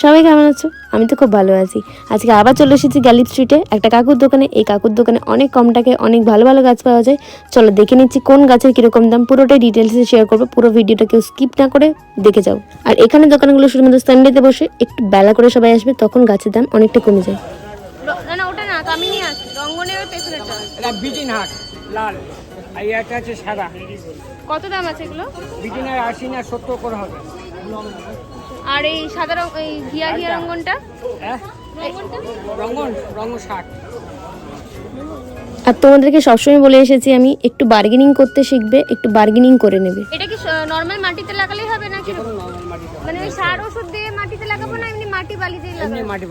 সবাই কেমন আছো? আমি তো খুব ভালো আছি। আজকে আবার চলে এসেছি গ্যালিপ স্ট্রিটে। একটা কাকুর দোকানে। এই কাকুর দোকানে অনেক কম টাকায় অনেক ভালো ভালো গাছ পাওয়া যায়। চলো দেখে নিচ্ছি কোন গাছের কীরকম দাম। পুরোটাই ডিটেলসে শেয়ার করব। পুরো ভিডিওটা কেউ স্কিপ না করে দেখে যাও। আর এখানে দোকানগুলো শুধুমাত্র সানডেতে বসে একটু বেলা করে সবাই আসবে তখন গাছের দাম অনেকটা কমে যায়। না না ওটা না কামিনী আছে রঙ্গনের ওই এটা বিটিন হাট লাল। আর এটা আছে সাদা। কত দাম আছে এগুলো? বিটিনের আশি না সত্তর করে হবে। আর এই সাদা রং এই ঘিয়া ঘিয়া রঙ্গনটা? হ্যাঁ। রঙ্গন রঙ্গ ষাট আর তোমাদেরকে সবসময় বলে এসেছি আমি একটু বার্গেনিং করতে শিখবে একটু বার্গেনিং করে নেবে। এটা কি নর্মাল মাটিতে লাগালেই হবে না কি মানে ওই সার ওষুধ দিয়ে মাটিতে লাগাবো না এমনি মাটি বালি দিয়ে এমনি মাটি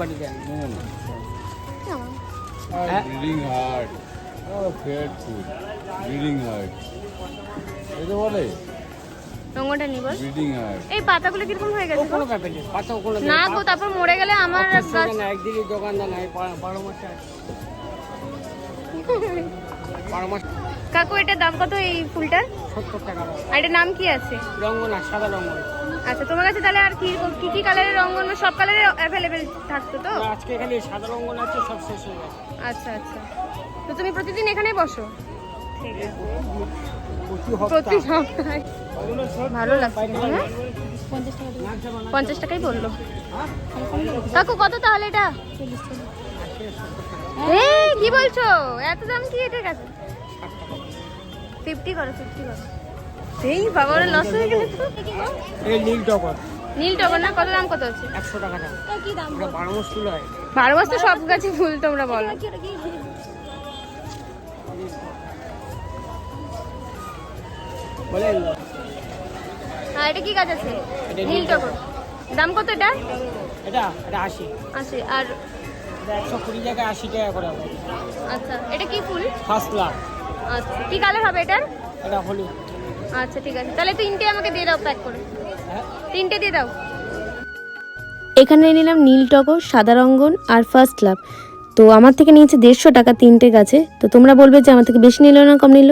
আর breeding heart fair food breeding heart এটা বলে? রঙ্গনটা নি বল। এই পাতাগুলো কীরকম হয়ে গেছে কোনো ব্যাপার নেই পাতা কোনো না গো তারপর মরে গেলে আমার গাছ না একদিনই দোকানদার নাই বা- বারো মাস কাকু এটার দাম কত এই ফুলটার? সত্তর টাকা আর এটার নাম কি আছে? রঙ্গ না সাদা রঙ্গ আচ্ছা তোমার কাছে তাহলে আর কি কি কি কালারের রঙ্গন সব কালারের অ্যাভেলেবেল থাকতো তো? আজকে এখানে সাদা রঙ্গন আছে সব শেষ হয়ে গেছে। আচ্ছা আচ্ছা। তো তুমি প্রতিদিন এখানেই বসো? প্রতি প্রতি সপ্তাহে ভালো লাগছে হ্যাঁ? পঞ্চাশ টাকাই বলল। কাকু কত তাহলে এটা? কি বলছো? এত দাম কি এটার কাছে? ফিফটি করো ফিফটি করো। এই বাবা ওরা লস হয়ে গেলে তো। এই নীল টগর। নীল টগর না কত দাম কত আছে একশো টাকা দাম। এটা বারো মাস তুলো হয়। বারো বছর সব গাছে ফুল তোমরা বলো। বলেন। হ্যাঁ এটা কি গাছ আছে? নীল নীল টগর। দাম কত এটা? এটা এটা আশি। আছে আর এটা একশো কুড়ি জায়গায় আশি টাকা করে আচ্ছা এটা কি ফুল? ফার্স্ট ক্লাস আচ্ছা কি কালার হবে এটার? এটা হলুদ। আচ্ছা ঠিক আছে। তাহলে তিনটে আমাকে দিয়ে দাও প্যাক করে। হ্যাঁ? তিনটে দিয়ে দাও। এখানে নিলাম নীল টগর সাদা রঙ্গন আর ফার্স্ট লাভ তো আমার থেকে নিয়েছে দেড়শো টাকা তিনটে গাছে। তো তোমরা বলবে যে আমার থেকে বেশি নিল না কম নিল?